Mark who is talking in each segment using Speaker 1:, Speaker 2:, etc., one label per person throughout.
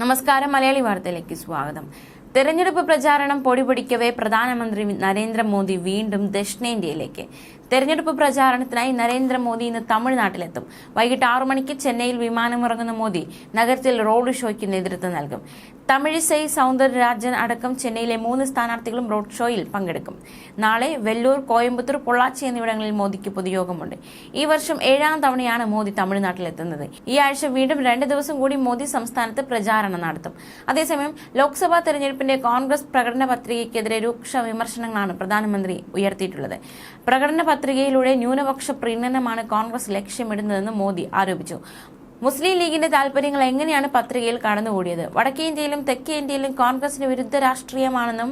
Speaker 1: നമസ്കാരം മലയാളി വാർത്തയിലേക്ക് സ്വാഗതം. തെരഞ്ഞെടുപ്പ് പ്രചാരണം പൊടിപൊടിക്കവേ പ്രധാനമന്ത്രി നരേന്ദ്രമോദി വീണ്ടും ദക്ഷിണേന്ത്യയിലേക്ക്. തെരഞ്ഞെടുപ്പ് പ്രചാരണത്തിനായി നരേന്ദ്രമോദി ഇന്ന് തമിഴ്നാട്ടിലെത്തും. വൈകിട്ട് ആറു മണിക്ക് ചെന്നൈയിൽ വിമാനമിറങ്ങുന്ന മോദി നഗരത്തിൽ റോഡ് ഷോയ്ക്ക് നേതൃത്വം നൽകും. തമിഴിസൈ സൗന്ദരരാജൻ അടക്കം ചെന്നൈയിലെ മൂന്ന് സ്ഥാനാർത്ഥികളും റോഡ് ഷോയിൽ പങ്കെടുക്കും. നാളെ വെല്ലൂർ കോയമ്പത്തൂർ പൊള്ളാച്ചി എന്നിവിടങ്ങളിൽ മോദിക്ക് പൊതുയോഗമുണ്ട്. ഈ വർഷം ഏഴാം തവണയാണ് മോദി തമിഴ്നാട്ടിലെത്തുന്നത്. ഈ ആഴ്ച വീണ്ടും രണ്ട് ദിവസം കൂടി മോദി സംസ്ഥാനത്ത് പ്രചാരണം നടത്തും. അതേസമയം ലോക്സഭാ തെരഞ്ഞെടുപ്പിന്റെ കോൺഗ്രസ് പ്രകടന പത്രികയ്ക്കെതിരെ രൂക്ഷ വിമർശനങ്ങളാണ് പ്രധാനമന്ത്രി ഉയർത്തിയിട്ടുള്ളത്. പ്രകടന പത്രികയിലൂടെ ന്യൂനപക്ഷ പ്രീണനമാണ് കോൺഗ്രസ് ലക്ഷ്യമിടുന്നതെന്ന് മോദി ആരോപിച്ചു. മുസ്ലിം ലീഗിന്റെ താൽപര്യങ്ങൾ എങ്ങനെയാണ് പത്രികയിൽ കടന്നുകൂടിയത്? വടക്കേ ഇന്ത്യയിലും തെക്കേ ഇന്ത്യയിലും കോൺഗ്രസിന് വിരുദ്ധ രാഷ്ട്രീയമാണെന്നും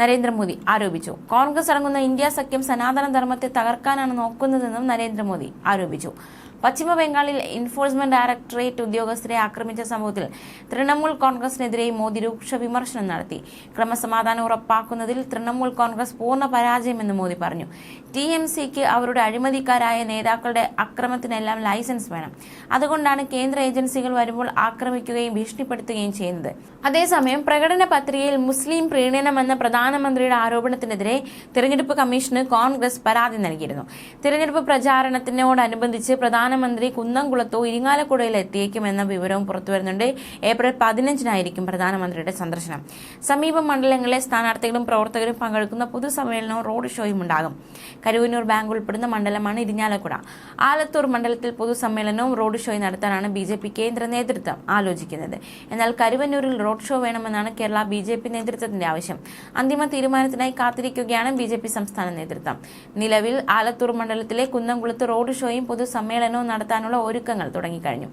Speaker 1: നരേന്ദ്രമോദി ആരോപിച്ചു. കോൺഗ്രസ് അടങ്ങുന്ന ഇന്ത്യ സഖ്യം സനാതന ധർമ്മത്തെ തകർക്കാനാണ് നോക്കുന്നതെന്നും നരേന്ദ്രമോദി ആരോപിച്ചു. പശ്ചിമ ബംഗാളിൽ എൻഫോഴ്സ്മെന്റ് ഡയറക്ടറേറ്റ് ഉദ്യോഗസ്ഥരെ ആക്രമിച്ച സംഭവത്തിൽ തൃണമൂൽ കോൺഗ്രസിനെതിരെ മോദി രൂക്ഷ വിമർശനം നടത്തി. ക്രമസമാധാനം ഉറപ്പാക്കുന്നതിൽ തൃണമൂൽ കോൺഗ്രസ് പൂർണ പരാജയമെന്ന് മോദി പറഞ്ഞു. ടി എം സിക്ക് അവരുടെ അഴിമതിക്കാരായ നേതാക്കളുടെ അക്രമത്തിനെല്ലാം ലൈസൻസ് വേണം. അതുകൊണ്ടാണ് കേന്ദ്ര ഏജൻസികൾ വരുമ്പോൾ ആക്രമിക്കുകയും ഭീഷണിപ്പെടുത്തുകയും ചെയ്യുന്നത്. അതേസമയം പ്രകടന പത്രികയിൽ മുസ്ലിം പ്രീണനമെന്ന പ്രധാനമന്ത്രിയുടെ ആരോപണത്തിനെതിരെ തിരഞ്ഞെടുപ്പ് കമ്മീഷന് കോൺഗ്രസ് പരാതി നൽകിയിരുന്നു. തിരഞ്ഞെടുപ്പ് പ്രചാരണത്തിനോടനുബന്ധിച്ച് പ്രധാനമന്ത്രി കുന്നംകുളത്തോ ഇരിങ്ങാലക്കുടയിൽ എത്തിയേക്കുമെന്ന വിവരവും പുറത്തുവരുന്നുണ്ട്. ഏപ്രിൽ പതിനഞ്ചിനായിരിക്കും പ്രധാനമന്ത്രിയുടെ സന്ദർശനം. സമീപ മണ്ഡലങ്ങളിലെ സ്ഥാനാർത്ഥികളും പ്രവർത്തകരും പങ്കെടുക്കുന്ന പൊതുസമ്മേളനവും റോഡ് ഷോയും ഉണ്ടാകും. കരുവന്നൂർ ബാങ്ക് ഉൾപ്പെടുന്ന മണ്ഡലമാണ് ഇരിങ്ങാലക്കുട. ആലത്തൂർ മണ്ഡലത്തിൽ പൊതുസമ്മേളനവും റോഡ് ഷോയും നടത്താനാണ് ബി ജെ പി കേന്ദ്ര നേതൃത്വം ആലോചിക്കുന്നത്. എന്നാൽ കരുവന്നൂരിൽ റോഡ് ഷോ വേണമെന്നാണ് കേരള ബി ജെ പി നേതൃത്വത്തിന്റെ ആവശ്യം. അന്തിമ തീരുമാനത്തിനായി കാത്തിരിക്കുകയാണ് ബി ജെ പി സംസ്ഥാന നേതൃത്വം. നിലവിൽ ആലത്തൂർ മണ്ഡലത്തിലെ കുന്നംകുളത്ത് റോഡ് ഷോയും പൊതുസമ്മേളനവും നടത്താനുള്ള ഒരുക്കങ്ങൾ തുടങ്ങിക്കഴിഞ്ഞു.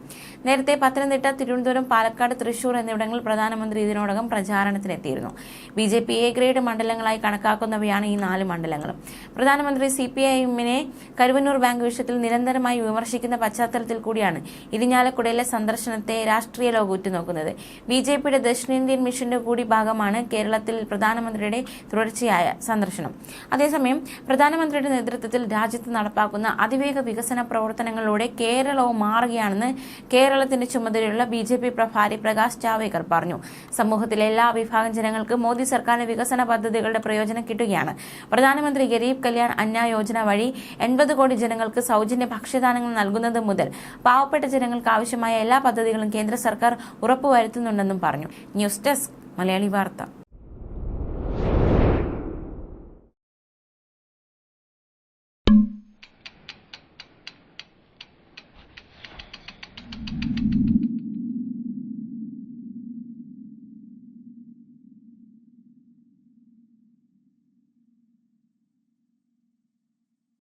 Speaker 1: നേരത്തെ പത്തനംതിട്ട തിരുവനന്തപുരം പാലക്കാട് തൃശൂർ എന്നിവിടങ്ങളിൽ പ്രധാനമന്ത്രി ഇതിനോടകം പ്രചാരണത്തിനെത്തിയിരുന്നു. B J P A grade മണ്ഡലങ്ങളായി കണക്കാക്കുന്നവയാണ് ഈ നാല് മണ്ഡലങ്ങളും. പ്രധാനമന്ത്രി സി പി ഐ എമ്മിനെ കരുവന്നൂർ ബാങ്ക് വിഷയത്തിൽ നിരന്തരമായി വിമർശിക്കുന്ന പശ്ചാത്തലത്തിൽ കൂടിയാണ് ഇരിഞ്ഞാലക്കുടയിലെ സന്ദർശനത്തെ രാഷ്ട്രീയ ലോകം ഉറ്റുനോക്കുന്നത്. ബി ജെ പിയുടെ ദക്ഷിണേന്ത്യൻ മിഷന്റെ കൂടി ഭാഗമാണ് കേരളത്തിൽ പ്രധാനമന്ത്രിയുടെ തുടർച്ചയായ സന്ദർശനം. അതേസമയം പ്രധാനമന്ത്രിയുടെ നേതൃത്വത്തിൽ രാജ്യത്ത് നടപ്പാക്കുന്ന അതിവേഗ വികസന പ്രവർത്തനങ്ങളിലൂടെ കേരളവും മാറുകയാണെന്ന് കേരളത്തിന്റെ ചുമതലയുള്ള ബി ജെ പി പ്രഭാരി പ്രകാശ് ജാവേക്കർ പറഞ്ഞു. സമൂഹത്തിലെ എല്ലാ വിഭാഗം ജനങ്ങൾക്ക് മോദി സർക്കാരിന്റെ വികസന പദ്ധതികളുടെ പ്രയോജനം കിട്ടുകയാണ്. പ്രധാനമന്ത്രി ഗരീബ് കല്യാൺ അന്ന യോജന വഴി എൺപത് കോടി ജനങ്ങൾക്ക് സൗജന്യ ഭക്ഷ്യദാനങ്ങൾ നൽകുന്നത് മുതൽ പാവപ്പെട്ട ജനങ്ങൾക്ക് ആവശ്യമായ എല്ലാ പദ്ധതികളും കേന്ദ്ര സർക്കാർ ഉറപ്പുവരുത്തുന്നുണ്ടെന്നും പറഞ്ഞു. ന്യൂസ് ഡെസ്ക് മലയാളി വാർത്ത.